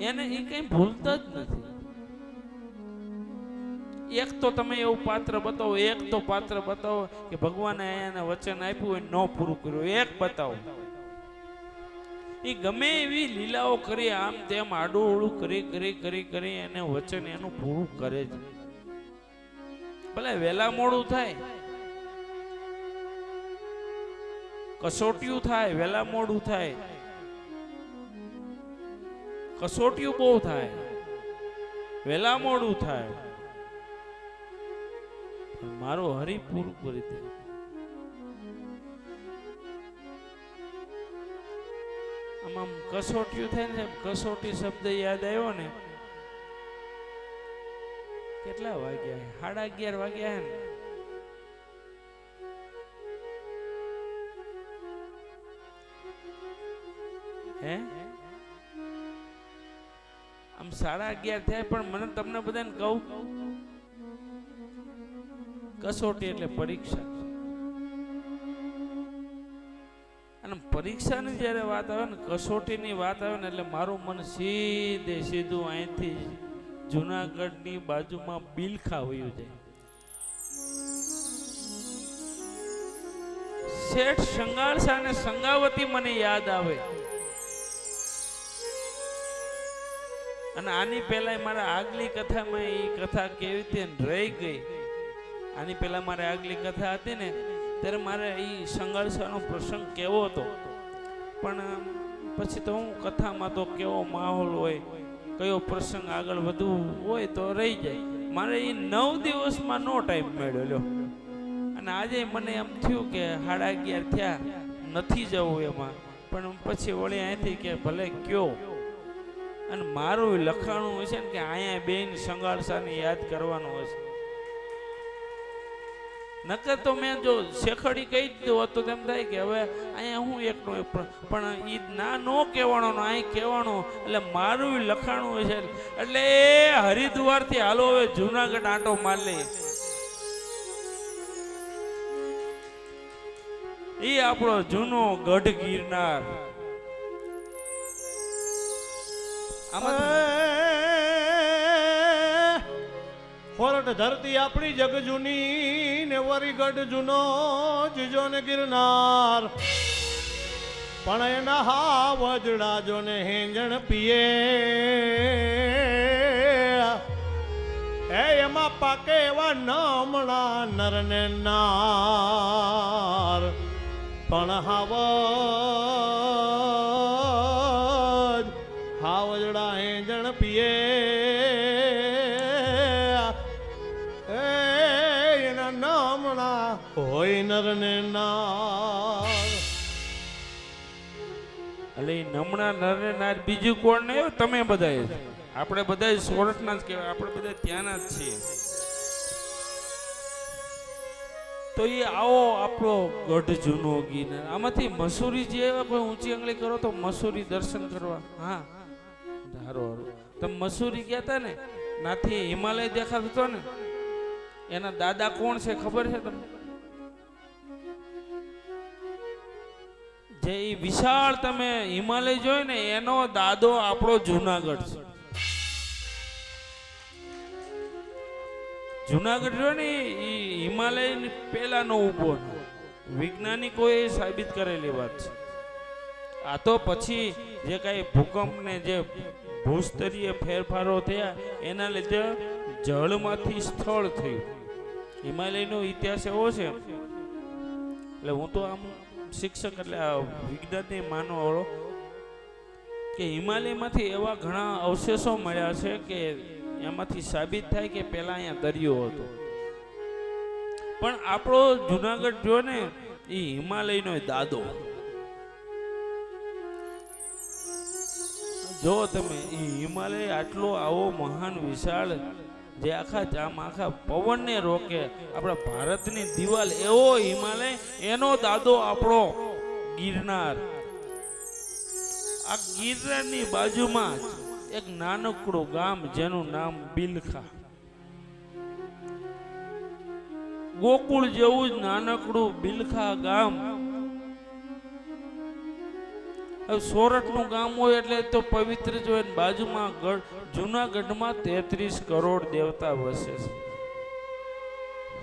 એને એ કઈ ભૂલતા જ નથી. એક તો તમે એવું પાત્ર બતાવો, એક તો પાત્ર બતાવો કે ભગવાને એને વચન આપ્યું હોય ન પૂરું કર્યું એક બતાવો. એ ગમે એવી લીલાઓ કરી, આમ તેમ આડું કરી કરી કરી કરી એને વચન એનું પૂરું કરે છે ભલે વહેલા મોડું થાય, કસોટિયું થાય, વહેલા મોડું થાય કસોટિયું બહુ થાય વેલા મોડું થાય. પણ મારો હરિ પૂરું કરી દે. આમાં કસોટિયું થાય ને કસોટી શબ્દ યાદ આવ્યો ને, કેટલા વાગ્યા સાડા અગિયાર વાગ્યા હે ને? હે? આમ સાડા અગિયાર થયા પણ મને તમને બધાને કહું, કસોટી એટલે પરીક્ષા. અને પરીક્ષાની જ્યારે વાત આવે ને, કસોટીની વાત આવે ને, એટલે મારું મન સીધે સીધું અહીંથી જુનાગઢની બાજુમાં બિલખા વયું જાય. શેઠ સંગાળસા અને સંગાવતી મને યાદ આવે. અને આની પહેલા મારા આગલી કથામાં એ કથા કેવી હતી રહી ગઈ, આની પહેલા મારે આગલી કથા હતી ને, ત્યારે મારે એ સંઘર્ષનો પ્રસંગ કેવો હતો. પણ પછી તો હું કથામાં તો કેવો માહોલ હોય, કયો પ્રસંગ આગળ વધવું હોય તો રહી જાય. મારે એ નવ દિવસમાં નો ટાઈમ મેળવ્યો અને આજે મને એમ થયું કે સાડા અગિયાર થયા, નથી જવું એમાં. પણ પછી વળી અહીંથી કે ભલે કયો અને મારું લખાણું હશે ને કે અહીંયા બેન સંગાળસાને યાદ કરવાનું હશે નકર તો મેં જો શેખડી કહી દીધું હોત તો તેમ થાય કે હવે અહીંયા હું એકનો એક પણ- ઈ ના નો કહેવાનો અહીં કહેવાનો. એટલે મારું લખાણું હશે એટલે એ હરિદ્વારથી હાલો હવે જુનાગઢ આંટો માર એ આપણો જૂનો ગઢ ગિરનાર. ફોરટ ધરતી આપણી જગ જૂની ને વરીગઢ જૂનો જીજો ને ગિરનાર. પણ એના હા વજડા જો ને હેંજણ પીએ. એ એમાં પાકે એવા નમણા નર ને નાર. પણ હાવજ હોય નર. નમણા નરે નાર. બીજું કોણ નહીં તમે બધા આપણે બધા સોરઠના જ કહેવાય. આપણે બધા ત્યાંના જ છીએ. તો એ આવો આપણો ગઢ જૂનો ગિરનાર આમાંથી મસૂરી જે કોઈ ઊંચી આંગળી કરો તો મસૂરી દર્શન કરવા. હા. હારો હારો તમે મસૂરી ગયા હતા ને નાથી હિમાલય દેખાતો હતો ને, એના દાદા કોણ છે ખબર છે તમને? જે ઈ વિશાળ તમે હિમાલય જોઈ ને, એનો દાદો આપણો જુનાગઢ છે. જુનાગઢ જો ને એ હિમાલય પહેલાનો ઊભો છે. વૈજ્ઞાનિકોએ સાબિત કરેલી વાત છે. આ તો પછી જે કાંઈ ભૂકંપ ને જે ભૂસ્તરીય ફેરફારો થયા, એના લીધે જળમાંથી સ્થળ થયું. હિમાલયનો ઇતિહાસ એવો છે. એટલે હું તો આમ શિક્ષક એટલે વિજ્ઞાનની માનો વાળો, કે હિમાલયમાંથી એવા ઘણા અવશેષો મળ્યા છે કે એમાંથી સાબિત થાય કે પહેલા અહીંયા દરિયો હતો. પણ આપણો જુનાગઢ જો ને, એ હિમાલયનો દાદો. જો તમે હિમાલય આટલો આવો મહાન વિશાળ જે આખા જામ આખા પવનને રોકે. આપણા ભારતની દિવાલ એવો હિમાલય, એનો દાદો આપણો ગિરનાર. આ ગિરનારની બાજુમાં જ એક નાનકડું ગામ જેનું નામ બિલખા. ગોકુળ જેવું જ નાનકડું બિલખા ગામ સોરઠનું ગામ હોય એટલે તો પવિત્ર જ હોય બાજુમાં ગઢ, જુનાગઢમાં તેત્રીસ કરોડ દેવતા વસે છે.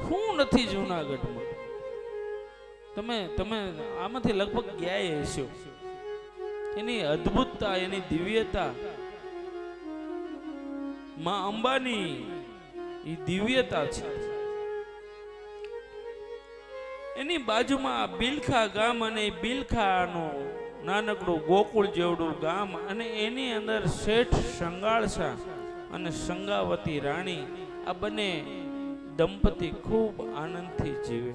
શું નથી જુનાગઢમાં? તમે તમે આમાંથી લગભગ ગયા હશો? એની અદ્ભુતતા, એની દિવ્યતા. માં અંબાની એ દિવ્યતા છે. એની બાજુમાં બિલખા ગામ અને બિલખાનું નાનકડું ગોકુળ જેવડું ગામ અને એની અંદર શેઠ શંગાળસા અને શંગાવતી રાણી, આ બંને દંપતી ખૂબ આનંદથી જીવે.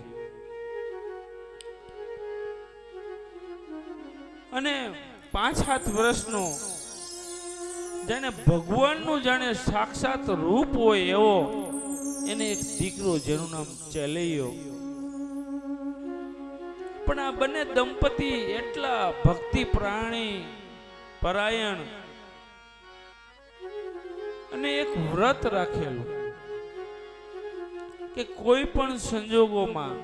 અને પાંચ સાત વર્ષનો જેને ભગવાનનું જાણે સાક્ષાત રૂપ હોય એવો એને એક દીકરો જેનું નામ ચેલૈયો પણ આ બંને દંપતી એટલા ભક્તિ પ્રાણી, પરાયણ. અને એક વ્રત રાખેલું કે કોઈ પણ સંજોગોમાં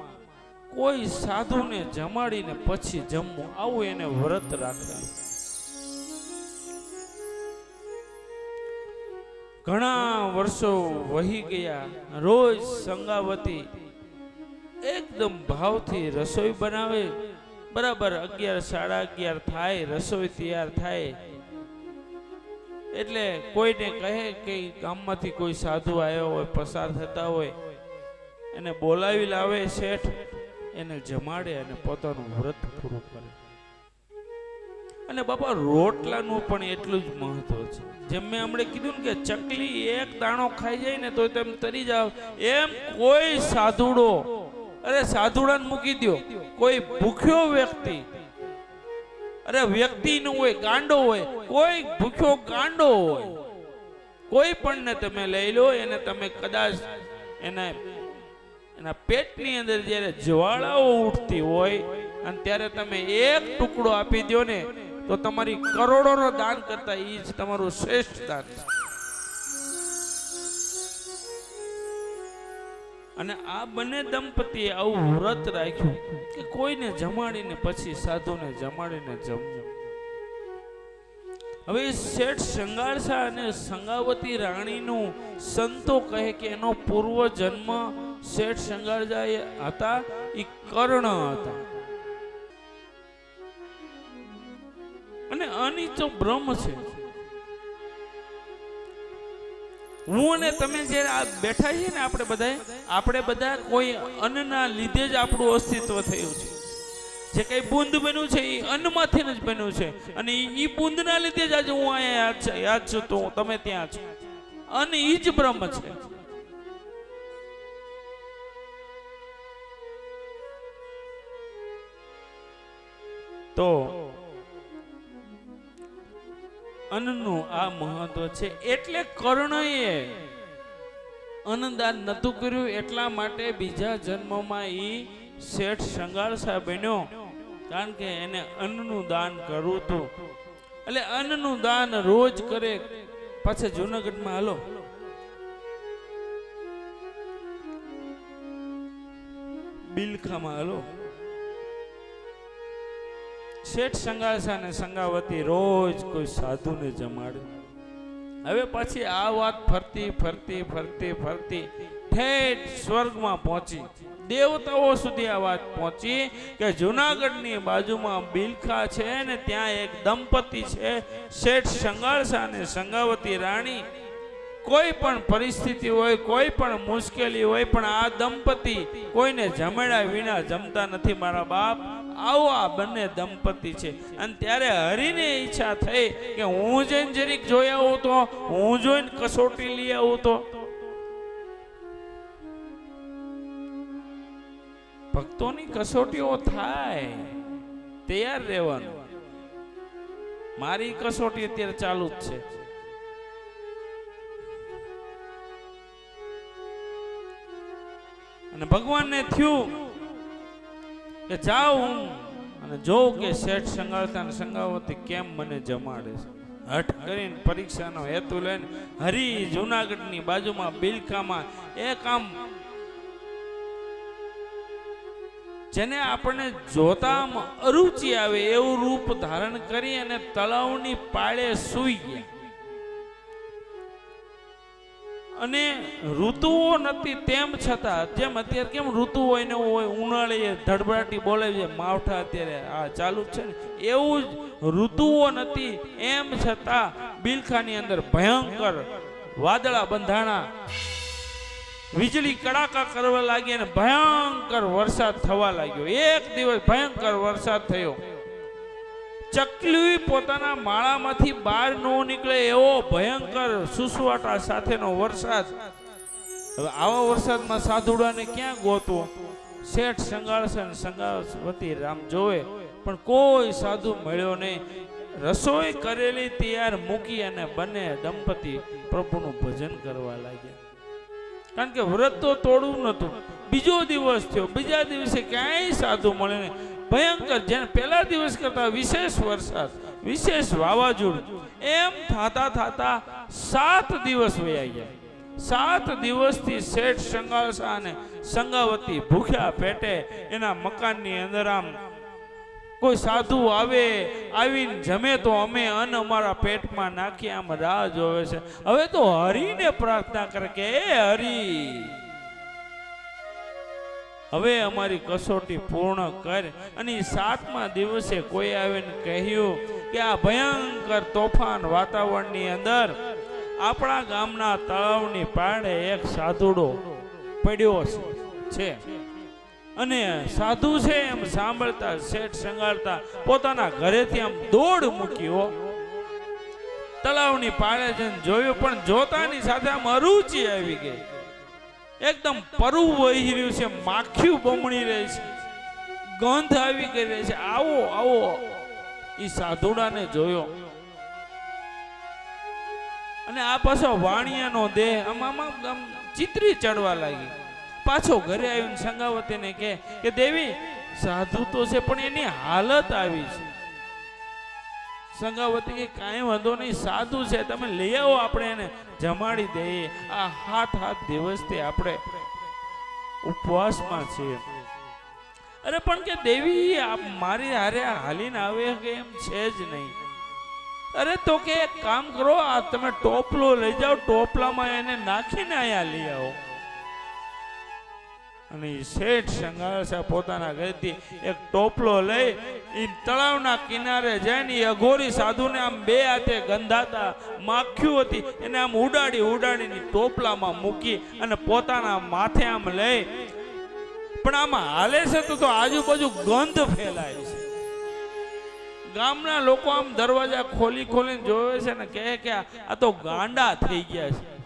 કોઈ સાધુને જમાડીને પછી જમવું, આવું એને વ્રત રાખેલું. ઘણા વર્ષો વહી ગયા, રોજ સંગાવતી એકદમ ભાવથી રસોઈ બનાવે. બરાબર, અગિયાર સાડા અગિયાર થાય, રસોઈ તૈયાર થાય. એટલે કોઈને કહે કે ગામમાંથી કોઈ સાધુ આવ્યો હોય, પસાર થતા હોય, એને બોલાવી લાવે શેઠ, એને જમાડે અને પોતાનું વ્રત પૂરું કરે. અને બાપા, રોટલાનું પણ એટલું જ મહત્વ છે. જેમ મેં હમણે કીધું ને કે ચકલી એક દાણો ખાઈ જાય ને તો તેમ તરી જાવ. એમ કોઈ સાધુડો અરે સાધુડાને મૂકી દો કોઈ ભૂખ્યો વ્યક્તિ. અરે વ્યક્તિ નું હોય, ગાંડો હોય, કોઈ ભૂખ્યો ગાંડો હોય, કોઈ પણ ને તમે લઈ લો, એને તમે કદાચ એને એના પેટની અંદર જ્યારે જ્વાળાઓ ઉઠતી હોય અને ત્યારે તમે એક ટુકડો આપી દો ને, તો તમારી કરોડોનો દાન કરતા એ જ તમારું શ્રેષ્ઠ દાન છે. અને આ બંને દંપતીએ આવું વ્રત રાખ્યું કે કોઈને જમાડીને પછી સાધુને જમાડીને જમવું હવે શેઠ શંગારસા અને સંગાવતી રાણીનું સંતો કહે કે એનો પૂર્વ જન્મ શેઠ શંગારજા એ હતા એ કર્ણ હતા. અને તો બ્રહ્મ છે. હું અને તમે આ બેઠા છીએ ને આપણે બધા આપણે બધા કોઈ અન્નના લીધે જ આપણું અસ્તિત્વ થયું છે. જે કઈ બુંદ બન્યું છે, એ અન્નમાંથી જ બન્યું છે. અને એ બુંદના લીધે જ આજે હું અહીંયા યાદ છું તો તમે ત્યાં છો. અન્ન એ જ બ્રહ્મ છે. તો અન્નનું આ મહત્વ છે. એટલે કર્ણએ અન્નદાન નતું કર્યું, એટલા માટે બીજા જન્મમાં એ શેઠ સંગાળસા બન્યો. કારણ કે એને અન્નનું દાન કરવું હતું. એટલે અન્નનું દાન રોજ કરે. પાછા જુનાગઢમાં હાલો. બિલખામાં હાલો. શેઠ સંગાસા ને સંગાવતી રોજ કોઈ સાધુને જમાડે. હવે પછી આ વાત ફરતી ફરતી ફરતી ફરતી ઠેઠ સ્વર્ગમાં પહોંચી. દેવતાઓ સુધી આ વાત પહોંચી કે જુનાગઢની બાજુમાં બિલખા છે ને ત્યાં એક દંપતી છે, શેઠ સંગાળસા અને સંગાવતી રાણી. કોઈ પણ પરિસ્થિતિ હોય, કોઈ પણ મુશ્કેલી હોય, પણ આ દંપતી કોઈને જમેડા વિના જમતા નથી મારા બાપ. આવો બંને દંપતી છે. અને ત્યારે હરિને ઈચ્છા થઈ કે હું જઈને જરીક જોઈ આવું તો, હું જોઈને કસોટી લઈ આવું તો. ભક્તોની કસોટીઓ થાય, તૈયાર રહેવાનું. મારી કસોટી અત્યારે ચાલુ જ છે. અને ભગવાનને થયું કે જાઉં હું અને જોઉં કે શેઠ સંગાળતા અને સંગાવતી કેમ મને જમાડે છે? હઠ કરીને પરીક્ષાનો હેતુ લઈને હરી જુનાગઢની બાજુમાં બિલકામાં એક આમ જેને આપણને જોતામાં અરુચિ આવે એવું રૂપ ધારણ કરી અને તળાવની પાળે સૂઈ ગયા. અને ઋતુઓ નથી, તેમ છતાં, જેમ અત્યારે કેમ ઋતુ હોય ને એવું હોય, ઉનાળે ધડબડાટી બોલે છે, માવઠા અત્યારે આ ચાલુ છે ને. એવું જ ઋતુઓ નથી, એમ છતાં બિલખાની અંદર ભયંકર વાદળા બંધાણા, વીજળી કડાકા કરવા લાગી અને ભયંકર વરસાદ થવા લાગ્યો. એક દિવસ ભયંકર વરસાદ થયો. ચકલી પોતાના માળામાંથી બહાર ન નીકળે એવો ભયંકર સુસવાટા સાથેનો વરસાદ. હવે આવા વરસાદમાં સાધુડાને ક્યાં ગોતવો શેઠ સંગાળશે ને સંગાળવતી રામ જોવે, પણ કોઈ સાધુ મળ્યો નહીં. રસોઈ કરેલી તૈયાર મૂકી અને બંને દંપતી પ્રભુનું ભજન કરવા લાગ્યા. કારણ કે વ્રત તો તોડવું નતું બીજો દિવસ થયો. બીજા દિવસે ક્યાંય સાધુ મળે નહીં. ભયંકર. જેને પહેલા દિવસ કરતા વિશેષ વરસાદ, વિશેષ વાવાઝોડું, એમ થતા થાતા સાત દિવસ વયા ગયા. સાત દિવસથી શેઠ સંગાસા અને સંગાવતી ભૂખ્યા પેટે એના મકાનની અંદર આમ કોઈ સાધુ આવે, આવીને જમે તો અમે અન્ન અમારા પેટમાં નાખી આમ રાહ જોવે છે. હવે તો હરિને પ્રાર્થના કરે કે એ હરી. હવે અમારી કસોટી પૂર્ણ કર અને સાતમા દિવસે કોઈ આવીને કહ્યું કે આ ભયંકર તોફાન વાતાવરણની અંદર આપણા ગામના તળાવની પાળે એક સાધુડો પડ્યો છે. અને સાધુ છે એમ સાંભળતા, શેઠ સંગાળતા, પોતાના ઘરેથી આમ દોડ મૂક્યો. તળાવની પાળે જઈને જોયું, પણ જોતાની સાથે આમ અરુચિ આવી ગઈ. એકદમ પરુ વહી રહ્યું છે માખ્યું બમણી રહે છે. ગંધ આવી ગઈ રહે છે. આવો આવો. એ સાધુડાને જોયો. અને આ પાછો વાણિયાનો દેહ આમાં ચિત્રી ચડવા લાગી. પાછો ઘરે આવીને સંગાવતીને કે, દેવી, સાધુ તો છે, પણ એની હાલત આવી છે. સંગાવતી કે કાંઈ વાંધો નહીં, સાધુ છે, તમે લઈ આવો આપણે એને જમાડી દઈએ. આ હાથ હાથ દિવસથી આપણે ઉપવાસમાં છીએ. અરે પણ કે દેવી મારી હારે હાલીને આવે કે એમ છે જ નહીં. અરે તો કે એક કામ કરો, આ તમે ટોપલો લઈ જાઓ, ટોપલામાં એને નાખીને અહીંયા લઈ આવો. અને શેઠ શંગારસા પોતાના ઘરેથી એક ટોપલો લઈ એ તળાવના કિનારે જઈને એ અઘોરી સાધુને આમ બે હાથે ગંધાતા, માખ્યું હતી. એને આમ ઉડાડી ઉડાડીને ટોપલામાં મૂકી અને પોતાના માથે આમ લઈ. પણ આમાં હાલે છે તો તો આજુબાજુ ગંધ ફેલાય છે. ગામના લોકો આમ દરવાજા ખોલી ખોલીને જોવે છે ને કહે કે આ તો ગાંડા થઈ ગયા છે.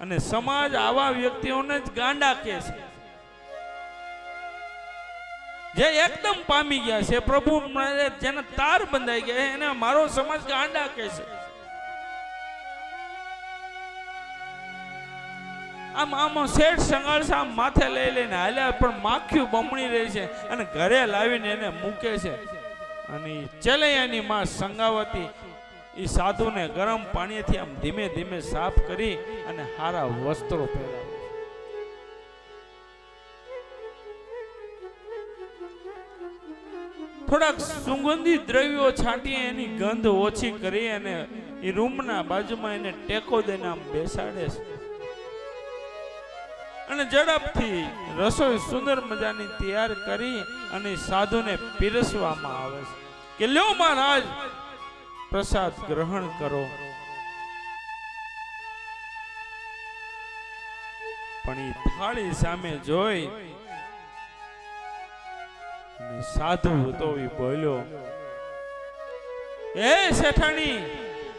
અને સમાજ આવા વ્યક્તિઓને જ ગાંડા કહે છે. જે એકદમ પામી ગયા છે, પ્રભુ જેને તાર બંધાઈ ગયા એને મારો સમાજ ગાંડા કહે છે. આમ આમ શેઠ સંઘર્ષ આમ માથે લઈ લઈને હાલ્યા, પણ માખ્યું બમણી રહી છે અને ઘરે લાવીને એને મૂકે છે. અને ચેલૈયાની માં સંગાવતી એ સાધુને ગરમ પાણીથી આમ ધીમે ધીમે સાફ કરી અને હારા વસ્ત્રો પહેરાવે. થોડાક સુગંધી દ્રવ્યો છાંટી એની ગંધ ઓછી કરી અને એ રૂમના બાજુમાં એને ટેકો દઈને આમ બેસાડે છે. અને ઝડપથી રસોઈ સુંદર મજાની તૈયાર કરી અને સાધુને પીરસવામાં આવે છે. કે લ્યો મહારાજ પ્રસાદ ગ્રહણ કરો. પણ એ થાળી સામે જોઈ સાધુ તો બોલ્યો એ શેઠાણી,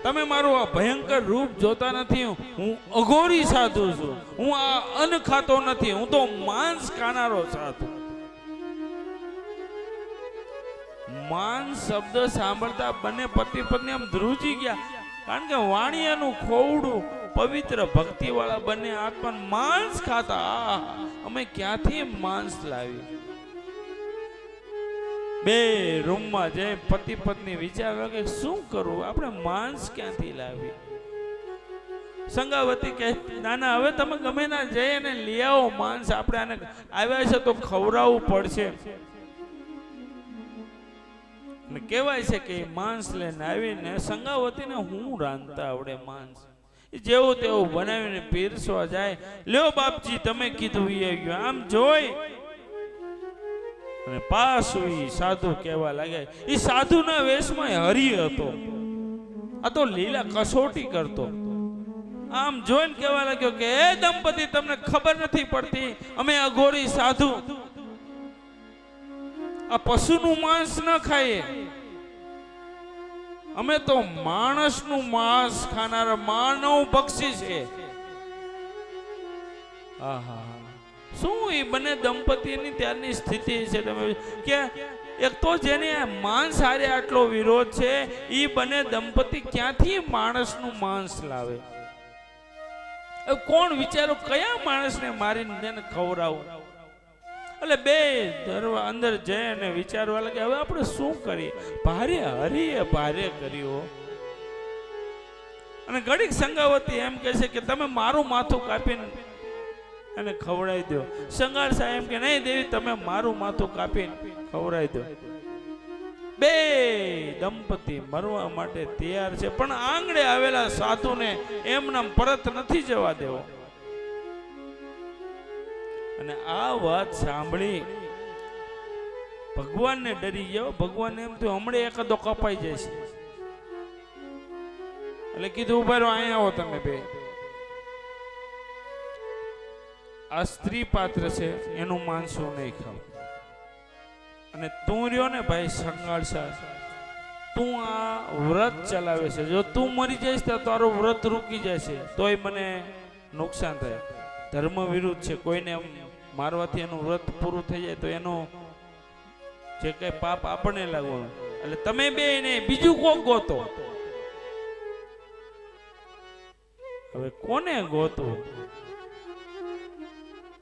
તમે મારું આ ભયંકર રૂપ જોતા નથી. હું અઘોરી સાધુ છું. હું આ અન્ન ખાતો નથી. હું તો માંસ ખાનારો સાધુ. માન શબ્દ સાંભળતા બંને પતિ પત્ની આમ ધ્રુજી ગયા. કારણ કે વાણિયાનું ખોવડું પવિત્ર ભક્તિ વાળા બંને આત્મા માંસ ખાતા. અમે ક્યાંથી માંસ લાવી? બે રૂમમાં જઈ પતિ પત્ની વિચાર કે શું કરવું? આપણે માંસ ક્યાંથી લાવી? સંગાવતી કહે, નાના, હવે તમે ગમે ના જઈ અને લઈ આવો માંસ. આપણે આને આવ્યા છે તો ખવડાવવું પડશે. અને કહેવાય છે કે માંસ લઈને આવીને સંગાવતીને હું રાંધતા આવડે માંસ. જેવું તેવું બનાવીને પીરસવા જાય. લ્યો બાપજી, તમે કીધું એ આમ જોઈ અને પાછું સાધુ કહેવા લાગે એ સાધુના વેશમાં હરી હતો. આ તો લીલા કસોટી કરતો. આમ જોઈને કહેવા લાગ્યો કે એ દંપતી, તમને ખબર નથી પડતી, અમે અઘોરી સાધુ. આ પશુનું માંસ ન ખાઈએ. અમે તો માણસનું માંસ ખાનાર માનવ પક્ષી છે. આહા. શું એ બંને દંપતીની ત્યારની સ્થિતિ છે? તમે કે એક તો જેને માંસ હારે આટલો વિરોધ છે એ બંને દંપતી ક્યાંથી માણસનું માંસ લાવે? કોણ વિચારો કયા માણસને મારીને તેને ખવડાવું? એટલે બે દરવા અંદર જઈ અને વિચારવા લાગે, હવે આપણે શું કરીએ? ભારે હરીએ, ભારે કર્યો અને ઘડીક સંગાવતી એમ કહે છે કે, તમે મારું માથું કાપીને એને ખવડાવી દો. સંગાર સાહેબ કે, નહીં દેવી, તમે મારું માથું કાપીને ખવડાવી દો. બે દંપતી મરવા માટે તૈયાર છે, પણ આંગણે આવેલા સાધુને એમનામ પરત નથી જવા દેવો. અને આ વાત સાંભળી ભગવાનને ડરી ગયો. ભગવાન એમ થયું, હમણાં એકાદો કપાઈ જશે. એટલે કીધું, ઊભા રહો, અહીંયા આવો તમે બે. આ સ્ત્રી પાત્ર છે, એનું માનસું નહીં ખાવ. અને તું રહ્યો ને ભાઈ સંઘાળસા તું આ વ્રત ચલાવે છે. જો તું મરી જઈશ તો તારું વ્રત રૂકી જશે. તોય મને નુકસાન થાય. ધર્મ વિરુદ્ધ છે, કોઈને એમ મારવાથી એનું વ્રત પૂરું થઈ જાય તો એનો જે કઈ પાપ આપણને લાગવાનું. એટલે તમે બે એને બીજું કોક ગોતો. હવે કોને ગોતું?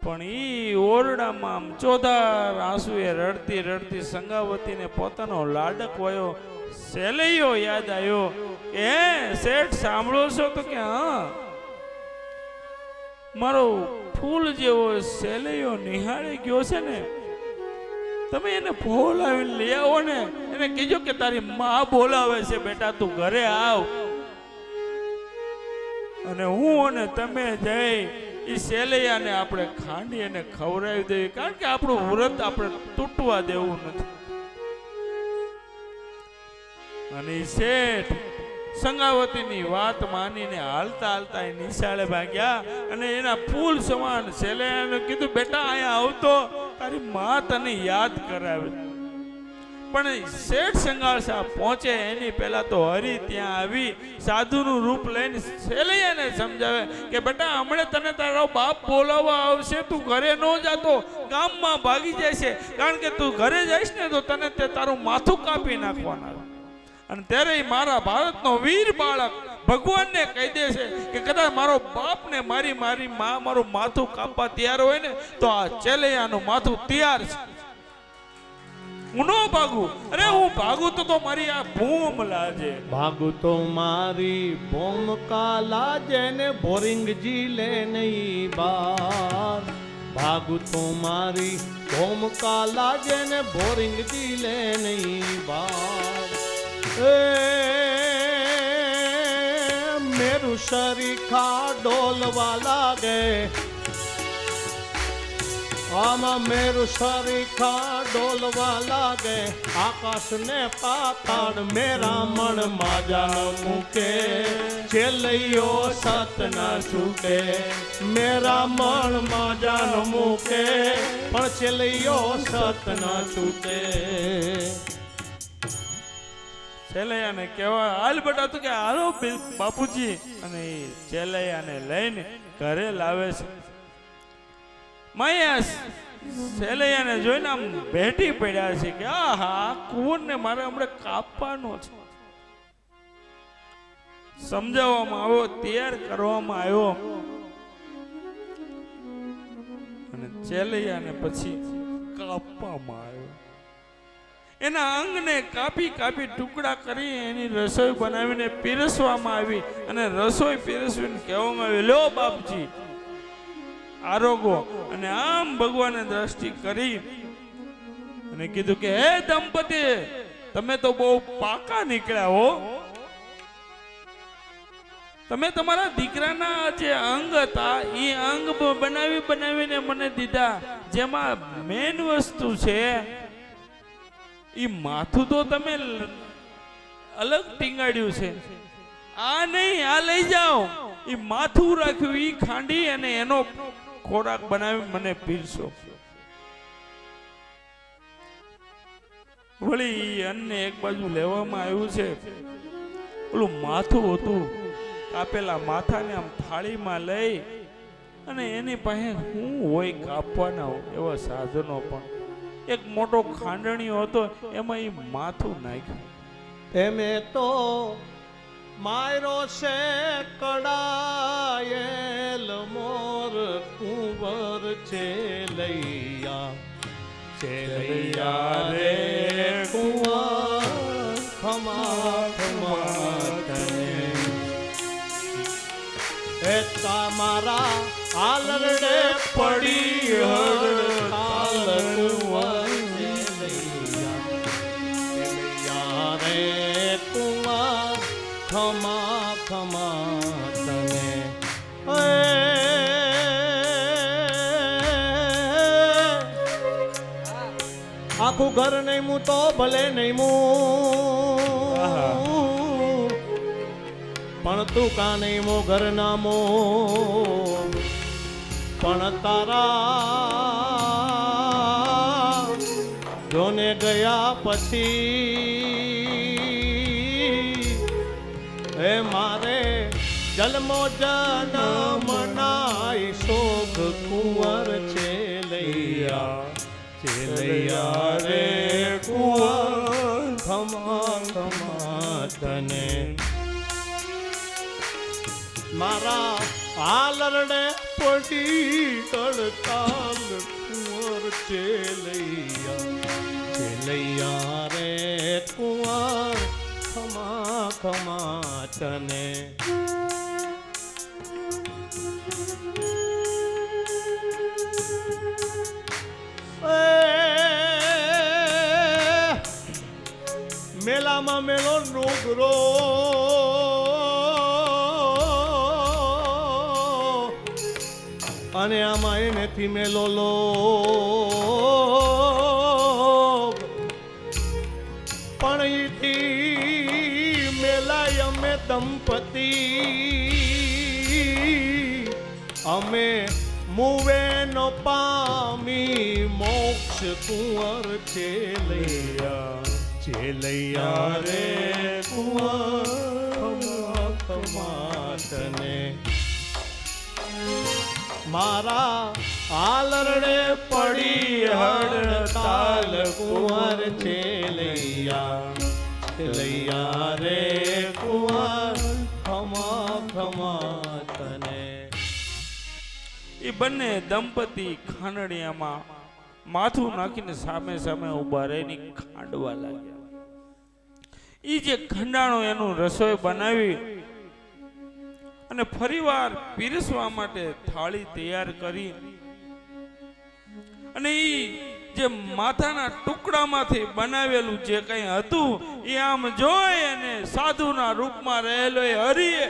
પણ ઈ ઓરડામાં આમ ચોધાર આંસુએ રડતી રડતી સંગાવતીને પોતાનો લાડક વયો સેલૈયો યાદ આવ્યો એ શેઠ, સાંભળો છો તો કે, હા, મારો ફૂલ જેવો સેલૈયો નિહાળી ગયો છે ને, તમે એને બોલાવીને લઈ આવો ને, એને કહેજો કે તારી માં બોલાવે છે, બેટા તું ઘરે આવ. અને હું અને તમે જઈ એ સેલૈયાને આપણે ખાંડી અને ખવડાવી દઈએ, કારણ કે આપણું વ્રત આપણે તૂટવા દેવું નથી. અને શેઠ સંગાવતીની વાત માનીને હાલતા હાલતા એ નિશાળે ભાગ્યા અને એના ફૂલ સમાન સેલૈયાને કીધું, બેટા, અહીંયા આવતો, તારી મા તને યાદ કરાવે. પણ શેઠ સંગાળ સાહેબ પહોંચે, એની પહેલા તો હરી ત્યાં આવી, સાધુનું રૂપ લઈને શેલૈયાને સમજાવે કે, બેટા, હમણે તને તારો બાપ બોલાવવા આવશે, તું ઘરે ન જાતો, ગામમાં ભાગી જાય છે કારણ કે તું ઘરે જઈશ ને તો તને તે તારું માથું કાપી નાખવાના અને ત્યારે મારા ભારતનો વીર બાળક ભગવાનને કહી દે છે કે કદાચ મારો બાપને મારી મારી માં મારું માથું કાપવા તૈયાર હોય ને, તો આ ચેલૈયાનું માથું તૈયાર છે. હું ન ભાગું. અરે હું ભાગું તો તો મારી આ ભૂમ લાજે. ભાગું તો મારી ભૂમકા લાજે ને ભોરિંગજી લે નહીં બાર. ભાગું તો મારી ભૂમકા લાજે ને ભોરિંગજી લે નહીં બાર. મેરું શરીખા ડોલવા લાગે. આમાં મેરું સરીખા ડોલવા લાગે. આકાશ ને પાતાળ મેરા મણ માજા મૂકે. છેલ્લૈયો સત ના છૂટે, મેરા મણ માજા મૂકે. પણ છેલ્લૈયો સત ના છૂટે. ચેલૈયાને કહેવા, હાલ બેટા, તું કે હાલો બાપુજી. અને એ ચેલૈયાને લઈને ઘરે લાવે છે. મહેશ સેલૈયાને જોઈને આમ ભેટી પડ્યા છે કે આ હા કુંવરને મારે હમણાં કાપવાનો છે. સમજાવવામાં આવ્યો, તૈયાર કરવામાં આવ્યો. અને ચેલૈયાને પછી કાપવામાં આવ્યો. એના અંગને કાપી કાપી ટુકડા કરી એની રસોઈ બનાવીને પીરસવામાં આવી અને રસોઈ પીરસવીને કહેવામાં આવી લો બાપજી, આરોગો. અને આમ ભગવાને દ્રષ્ટિ કરી અને કીધું કે, હે દંપતી, તમે તો બહુ પાકા નીકળ્યા હો. તમે તમારા દીકરાના જે અંગ હતા, એ અંગ બનાવી, બનાવીને મને દીધા. જેમાં મેન વસ્તુ છે એ માથું તો તમે અલગ ટીંગાડ્યું છે. આ નહીં, આ લઈ જાઓ. એ માથું રાખ્યું એ ખાંડી અને એનો ખોરાક બનાવી મને પીરસો. વળી અન્નને એક બાજુ લેવામાં આવ્યું છે. ઓલું માથું હતું, કાપેલા માથાને આમ થાળીમાં લઈ અને એની પાસે હું હોય કાપવાના એવા સાધનો પણ. એક મોટો ખાંડણીયો હતો, એમાં એ માથું નાખ્યું. તેમે તો માયરો છે કડાયેલ મોર કુંવર છે લૈયા. છે લૈયા રે કુંવર ખમા ખમા તને એ તમારા આલરડે પડી હડતાલ ખમા ખમા તને. આખું ઘર નહીં મું તો ભલે નહીં મું. પણ તું કા નહીં મો ઘર ના મો? પણ તારા જોને ગયા પછી હે મારે જન્મો જન્મ નાય શોભ કુંવર છે લૈયા. છે લૈયા રે કુંવર, ખમા ખમા તને. મારા આલરડે પડી કડતાલ કુંવર છે લૈયા. છે લૈયા રે કુંવર ખમા ખમા તને. મેલામાં મેલો નુગરો અને આમાં એનેથી મેલો લો. દંપતી અમે મુવે નો પામી મોક્ષ કુંવર છે લૈયા છે લૈયા રે કુંવર ખમા મારા આલરડે પડી હડતાલ કુંવર છે લૈયા છે લૈયા રે કુંવર તને એ બંને દંપતી ખાંડણીયામાં માથું નાખીને સામે સામે ઊભા રહીને ખાંડવા લાગ્યા. એ જે ખંડાણો એનું રસોઈ બનાવી અને ફરીવાર પીરસવા માટે થાળી તૈયાર કરી અને એ જે માથાના ટુકડામાંથી બનાવેલું જે કંઈ હતું એ આમ જોઈ અને સાધુના રૂપમાં રહેલો એ હરિએ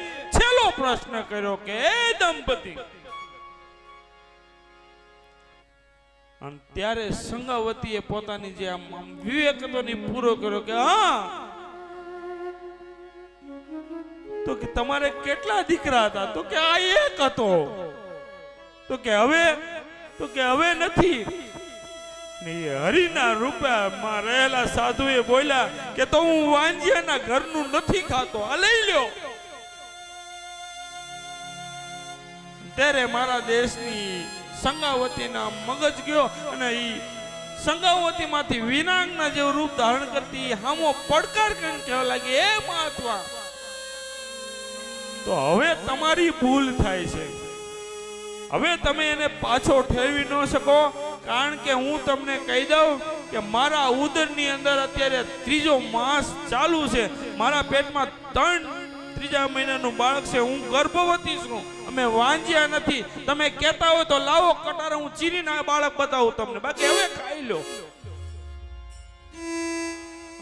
છેલ્લો પ્રશ્ન કર્યો કે દંપતી. અને ત્યારે સંગાવતીએ પોતાની જે આમ વિવેક હતો પૂરો કર્યો કે હા, તો કે તમારે કેટલા દીકરા હતા? તો કે આ એક હતો. તો કે હવે તો કે હવે નથી. હરિના રૂપમાં રહેલા સાધુએ બોલ્યા કે તો હું વાંજિયાના ઘરનું નથી ખાતો. આ લઈ લ્યો. ત્યારે મારા દેશની સંગાવતીના મગજ ગયો અને ઈ સંગાવતીમાંથી વિનાંગના જેવું રૂપ ધારણ કરતી હામો પડકાર કરીને કહેવા લાગી, એ મહાત્મા, તો હવે તમારી ભૂલ થાય છે. હવે તમે એને પાછો ઠેરવી ન શકો, કારણ કે હું તમને કહી દઉં કે મારા ઉદરની અંદર અત્યારે ત્રીજો માસ ચાલુ છે. મારા પેટમાં ત્રણ ત્રીજા મહિનાનું બાળક છે, હું ગર્ભવતી છું. અમે વાંજ્યા નથી. તમે કહેતા હોય તો લાવો કટાર, હું ચીરીને આ બાળક બતાવું તમને. બાકી હવે ખાઈ લો.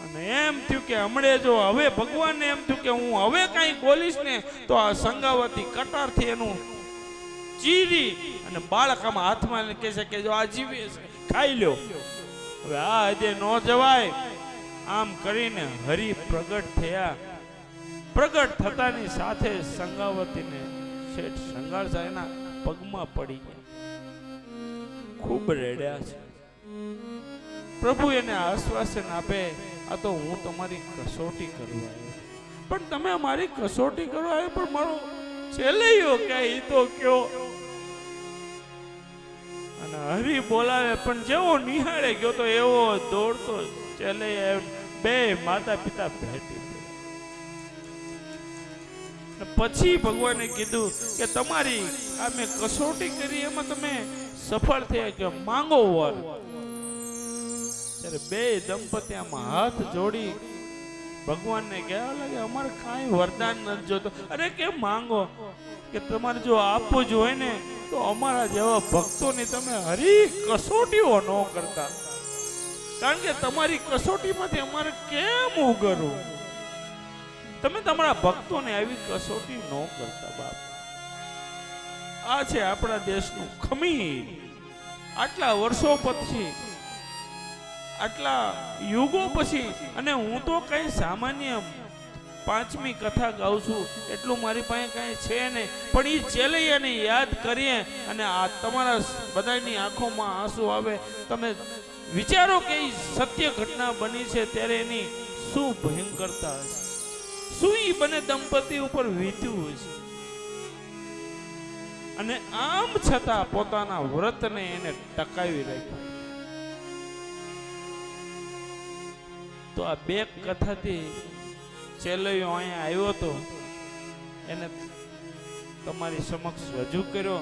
અને એમ થયું કે હમણે જો હવે ભગવાનને એમ થયું કે હું હવે કાંઈ બોલીશ ને, તો આ સંગાવતી કટારથી એનું ચીરી અને બાળક આમાં હાથમાં કહે છે કે જો આ જીવે છે, ખાઈ લ્યો હવે આ હજે ન જવાય. આમ કરીને હરિ પ્રગટ થયા. પ્રગટ થતાની સાથે સંગાવતીને શેઠ સંગાળસા એના પગમાં પડી ગયા. ખૂબ રેડ્યા છે. પ્રભુ એને આશ્વાસન આપે, આ તો હું તમારી કસોટી કરવા આવ્યો પણ તમે મારી કસોટી કરવા આવ્યો, પણ મારો ચેલૈયો કે એ તો કયો. અને હરી બોલાવે, પણ જેવો નિહાળે ગયો તો એવો દોડતો ચેલે બે માતા પિતા ભેટી પછી ભગવાને કીધું કે તમારી આ મેં કસોટી કરી એમાં તમે સફળ થયા કે માંગો વર. ત્યારે બે દંપતી આમાં હાથ જોડી ભગવાનને કહેવા લાગે અમારે કાંઈ વરદાન નથી જોતો. અરે કે માંગો? કે તમારે જો આપવું જ હોય ને, તો અમારા જેવા ભક્તોની તમે હરી કસોટીઓ ન કરતા. કારણ કે તમારી કસોટીમાંથી અમારે કેમ ઉગરવું? તમે તમારા ભક્તોને આવી કસોટી ન કરતા, બાપ. આ છે આપણા દેશનું ખમીર. આટલા વર્ષો પછી, આટલા યુગો પછી, અને હું તો કઈ સામાન્ય પાંચમી કથા ગાઉં છું, એટલું મારી પાસે કાંઈ છે નહીં. પણ એ ચેલૈયાને યાદ કરીએ અને આ તમારા બધાની આંખોમાં આંસુ આવે. તમે વિચારો કે એ સત્ય ઘટના બની છે, ત્યારે એની શું ભયંકરતા હશે? શું ઈ બને દંપતી ઉપર વીત્યું છે. અને આમ છતાં પોતાના વ્રતને એને ટકાવી રાખ્યું. તો આ બે કથાથી ચેલૈયો અહીંયા આવ્યો હતો એને તમારી સમક્ષ રજૂ કર્યો.